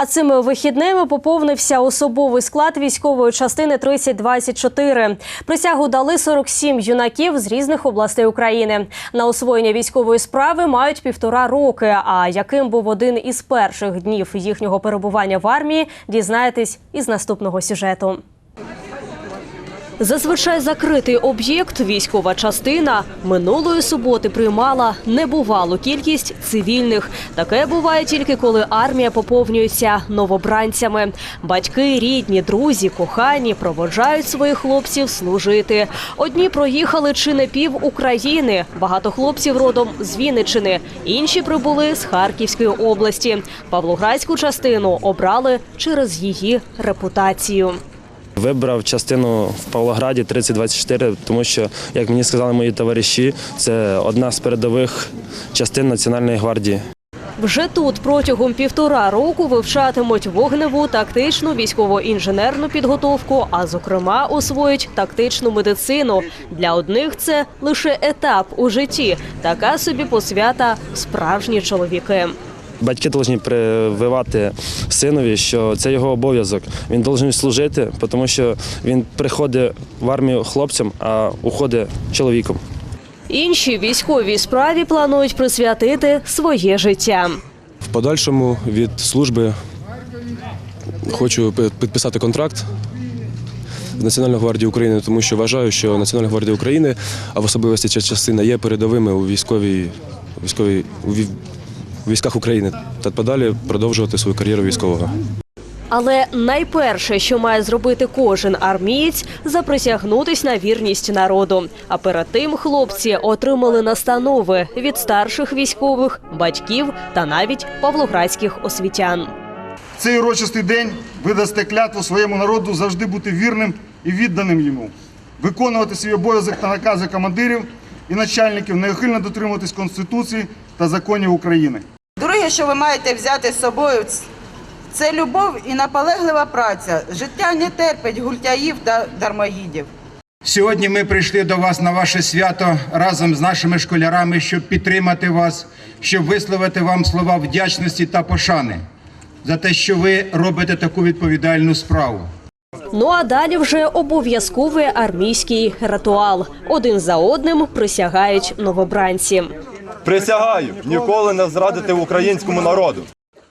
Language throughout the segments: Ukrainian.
А цими вихідними поповнився особовий склад військової частини 3024. Присягу дали 47 юнаків з різних областей України. На освоєння військової справи мають півтора роки. А яким був один із перших днів їхнього перебування в армії, дізнаєтесь із наступного сюжету. Зазвичай закритий об'єкт, військова частина минулої суботи приймала небувалу кількість цивільних. Таке буває тільки коли армія поповнюється новобранцями. Батьки, рідні, друзі, кохані проводжають своїх хлопців служити. Одні проїхали чи не пів України. Багато хлопців родом з Вінничини. Інші прибули з Харківської області. Павлоградську частину обрали через її репутацію. Вибрав частину в Павлограді 3024, тому що, як мені сказали мої товариші, це одна з передових частин Національної гвардії. Вже тут протягом півтора року вивчатимуть вогневу, тактичну, військово-інженерну підготовку, а зокрема освоїть тактичну медицину. Для одних це лише етап у житті. Така собі посвята справжні чоловіки. Батьки повинні прививати синові, що це його обов'язок. Він повинен служити, тому що він приходить в армію хлопцям, а уходить чоловіком. Інші військовій справі планують присвятити своє життя. В подальшому від служби хочу підписати контракт з Національної гвардії України, тому що вважаю, що Національна гвардія України, а в особливості ця частина є передовими у військовій, військовій у військах України та подалі продовжувати свою кар'єру військового. Але найперше, що має зробити кожен армієць, заприсягнутись на вірність народу. А перед тим хлопці отримали настанови від старших військових, батьків та навіть павлоградських освітян. В Цей урочистий день ви дасте клятву своєму народу завжди бути вірним і відданим йому, виконувати свій обов'язок та накази командирів і начальників, неухильно дотримуватись Конституції та законів України. Друге, що ви маєте взяти з собою, це любов і наполеглива праця. Життя не терпить гультяїв та дармоїдів. Сьогодні ми прийшли до вас на ваше свято разом з нашими школярами, щоб підтримати вас, щоб висловити вам слова вдячності та пошани за те, що ви робите таку відповідальну справу. Ну а далі вже обов'язковий армійський ритуал. Один за одним присягають новобранці. Присягаю ніколи не зрадити українському народу.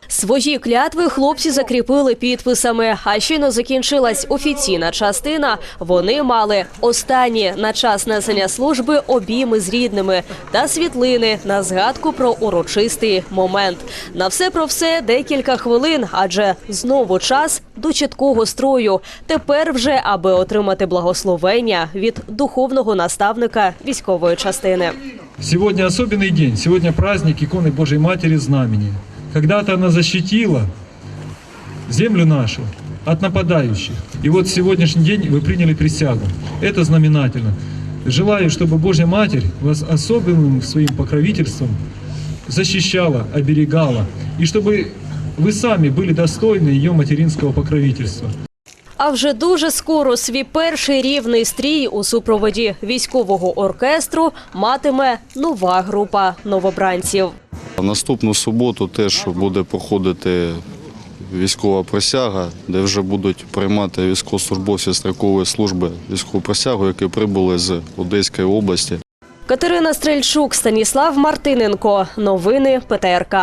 Свої клятви хлопці закріпили підписами. А щойно закінчилась офіційна частина. Вони мали останні на час несення служби обійми з рідними та світлини на згадку про урочистий момент. На все про все декілька хвилин, адже знову час до чіткого строю. Тепер вже аби отримати благословення від духовного наставника військової частини. Сегодня особенный день, сегодня праздник иконы Божьей Матери Знамени. Когда-то она защитила землю нашу от нападающих. И вот сегодняшний день вы приняли присягу. Это знаменательно. Желаю, чтобы Божья Матерь вас особенным своим покровительством защищала, оберегала. И чтобы вы сами были достойны ее материнского покровительства. А вже дуже скоро свій перший рівний стрій у супроводі військового оркестру матиме нова група новобранців. Наступну суботу теж буде проходити військова присяга, де вже будуть приймати військовослужбовці строкової служби військову присягу, які прибули з Одеської області. Катерина Стрельчук, Станіслав Мартиненко. Новини ПТРК.